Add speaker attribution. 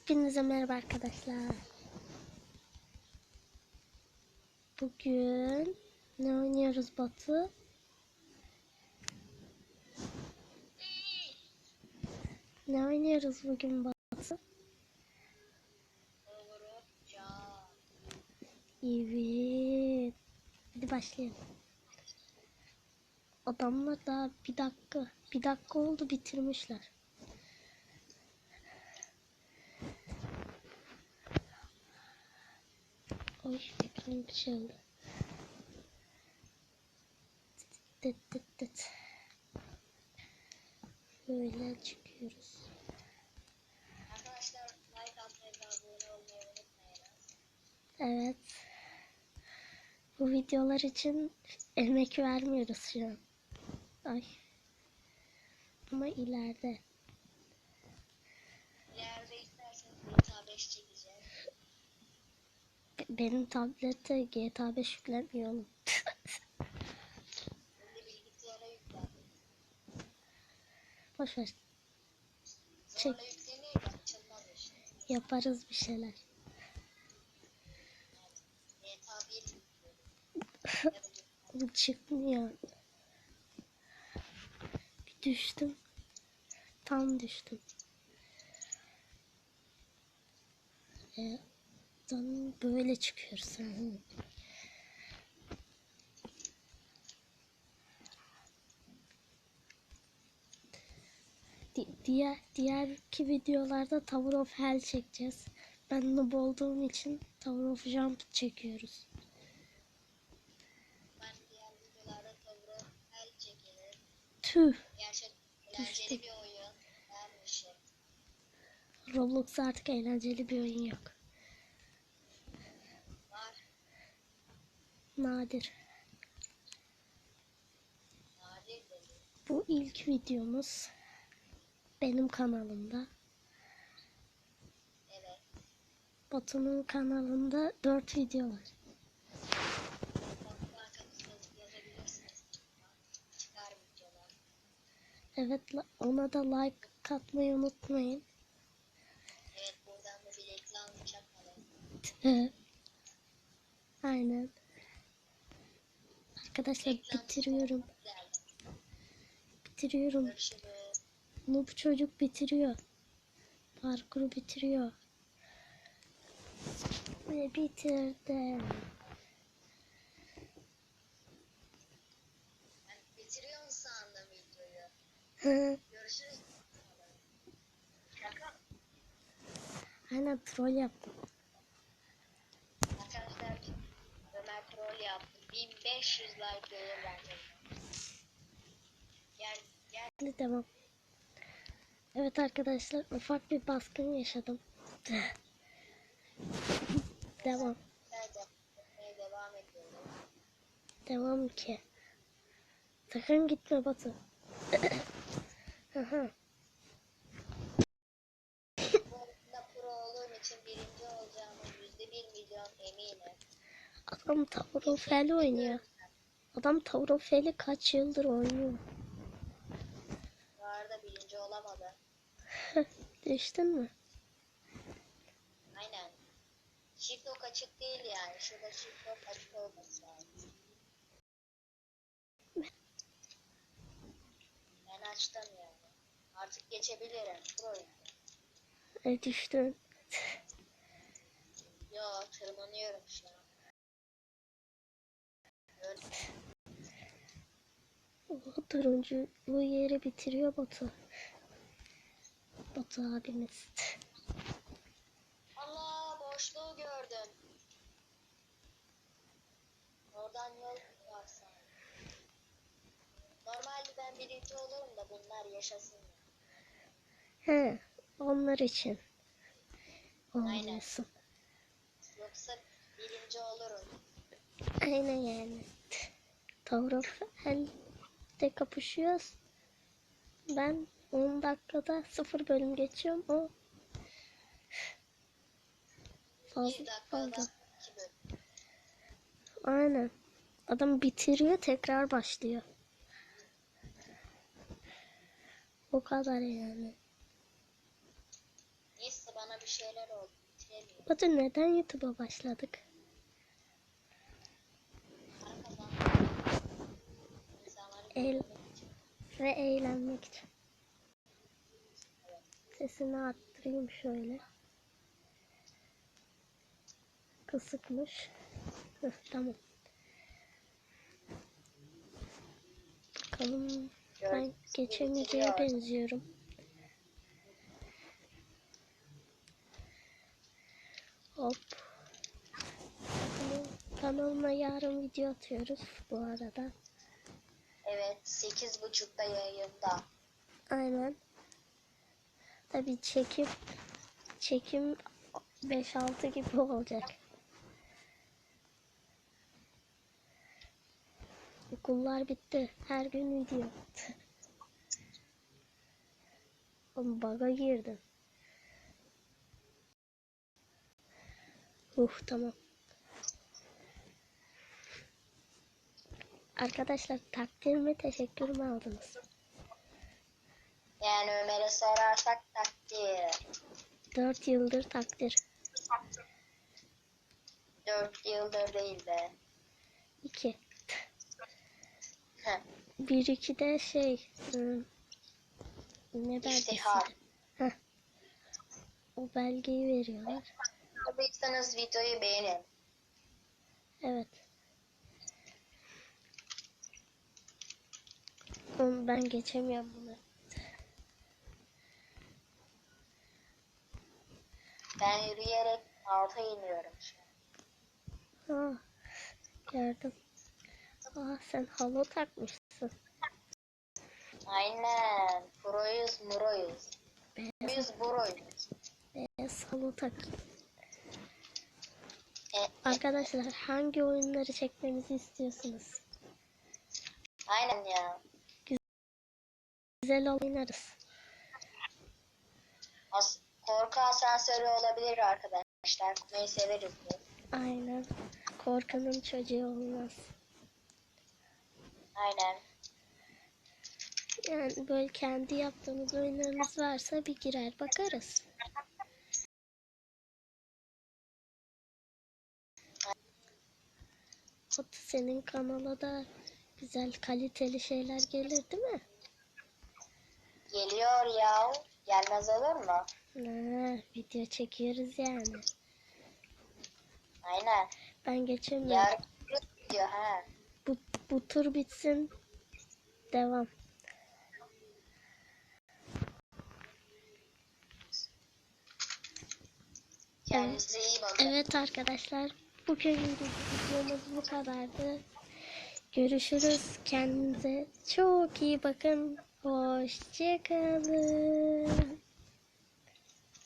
Speaker 1: Hepinize merhaba arkadaşlar. Bugün ne oynuyoruz Batu? Ne oynuyoruz bugün Batu? Evet. Hadi başlayalım. Adamlar daha bir dakika, bir dakika oldu bitirmişler. Oy ekranım bir şey oldu. Tıt tıt tıt. Böyle çıkıyoruz.
Speaker 2: Arkadaşlar like atmayı ve abone olmayı unutmayınız.
Speaker 1: Evet. Bu videolar için emek vermiyoruz şu an. Ay. Ama. İleride
Speaker 2: isterseniz GTA 5 çekeceğiz.
Speaker 1: Be- Benim tablette GTA 5 yüklemiyor oğlum. Boş ver.
Speaker 2: İşte.
Speaker 1: Yaparız bir şeyler.
Speaker 2: GTA 1 yüklüyorum. Ya da
Speaker 1: Oğlum çıkmıyor. Bir düştüm. Tam düştüm. Ee, tam böyle hı. Di- diğer diğerki videolarda Tower of Hell çekeceğiz. Ben noob olduğum için Tower of Jump çekiyoruz.
Speaker 2: ben diğer videolarda.
Speaker 1: Tüh.
Speaker 2: Gerçekten eğlenceli bir oyun. Beğenmişim.
Speaker 1: Roblox artık eğlenceli bir oyun yok. Nadir. Bu ilk videomuz benim kanalımda.
Speaker 2: Evet.
Speaker 1: Batu'nun kanalında 4 video var. Evet ona da like katmayı unutmayın.
Speaker 2: Evet buradan da bir reklam.
Speaker 1: Tüh. Aynen. Arkadaşlar bitiriyorum. Bitiriyorum.
Speaker 2: Görüşürüz.
Speaker 1: Noob çocuk bitiriyor. Parkuru bitiriyor. Ve bitirdim.
Speaker 2: Ben bitiriyorum sandım videoyu. Görüşürüz.
Speaker 1: Aynen troll yaptım.
Speaker 2: Arkadaşlar Ömer troll yaptı. 1500 like gelir bence. Gel gel.
Speaker 1: Hadi devam. Evet arkadaşlar ufak bir baskın yaşadım. devam.
Speaker 2: Sen de yapmaya devam ediyorum.
Speaker 1: Devam ki. Sakın gitme Batu. Aha,
Speaker 2: Bu pro olduğum için birinci olacağıma yüzde bir milyon eminim.
Speaker 1: Adam Tower of Hell oynuyor. Adam Tower of Hell'i kaç yıldır oynuyor.
Speaker 2: Bu arada birinci olamadı.
Speaker 1: Düştün mü?
Speaker 2: Aynen. Shift lock açık değil yani. Şurada shift lock açık olması lazım. Ben açtım yani. Artık geçebilirim. Pro'yum.
Speaker 1: E, düştün.
Speaker 2: Yo tırmanıyorum şu an.
Speaker 1: O turuncu bu yeri bitiriyor Batu. Batu abimiz.
Speaker 2: Allah boşluğu gördüm. Oradan yol var sanırım. Normalde ben birinci olurum da bunlar yaşasın.
Speaker 1: He, onlar için. Olmasın.
Speaker 2: Yoksa birinci olurum.
Speaker 1: Aynen yani. Tower of Hell'de kapışıyoruz. Ben 10 dakikada 0 bölüm geçiyorum. O fazla fazla. Aynen. Adam bitiriyor tekrar başlıyor. O kadar yani.
Speaker 2: Neyse bana bir şeyler oldu. Bitiremiyorum.
Speaker 1: Batu neden YouTube'a başladık? El-. Ve eğlenmek için. Sesini arttırayım şöyle. Kısıkmış. Hıh, tamam. Bakalım ben geçemeyeceğe
Speaker 2: bitiriyor.
Speaker 1: benziyorum. Hop. Kanalıma yarın video atıyoruz bu arada.
Speaker 2: Evet 8.30'da yayında.
Speaker 1: Aynen. Tabii çekim çekim 5-6 gibi olacak. Okullar bitti. Her gün video. Oğlum bug'a girdim. Uh tamam. Arkadaşlar takdirimi teşekkürümü aldınız.
Speaker 2: Yani Ömer'e sorarsak takdir.
Speaker 1: 4 yıldır takdir.
Speaker 2: 4 yıldır değil de.
Speaker 1: 2.
Speaker 2: Heh,
Speaker 1: 1 2 de şey ım, ne
Speaker 2: İstihar.
Speaker 1: belgesi? Heh. O belgeyi veriyorlar.
Speaker 2: Yapıyorsanız videoyu beğenin.
Speaker 1: Evet. Oğlum ben geçemiyorum bunu.
Speaker 2: Ben yürüyerek alta iniyorum an.
Speaker 1: Aa, gördüm. Aa sen halo takmışsın.
Speaker 2: Aynen. Proyuz muroyuz. Biz buroyuz.
Speaker 1: beyaz halo tak.
Speaker 2: E, e,
Speaker 1: Arkadaşlar hangi oyunları çekmemizi istiyorsunuz?
Speaker 2: aynen ya.
Speaker 1: Güzel oynarız.
Speaker 2: As korku asansörü olabilir arkadaşlar. Kumayı severiz biz.
Speaker 1: Aynen. Korkanın çocuğu olmaz.
Speaker 2: Aynen.
Speaker 1: Yani böyle kendi yaptığımız oyunlarımız varsa bir girer bakarız. Otu senin kanala da güzel kaliteli şeyler gelir değil mi?
Speaker 2: Geliyor ya. Gelmez olur mu?
Speaker 1: Ha, video çekiyoruz yani.
Speaker 2: Aynen.
Speaker 1: Ben geçemiyorum.
Speaker 2: Yarın gidiyor ha.
Speaker 1: Bu, bu tur bitsin. Devam.
Speaker 2: Kendinize iyi bakın.
Speaker 1: Evet arkadaşlar. Bugünkü videomuz bu kadardı. Görüşürüz. Kendinize çok iyi bakın. Hoşçakalın.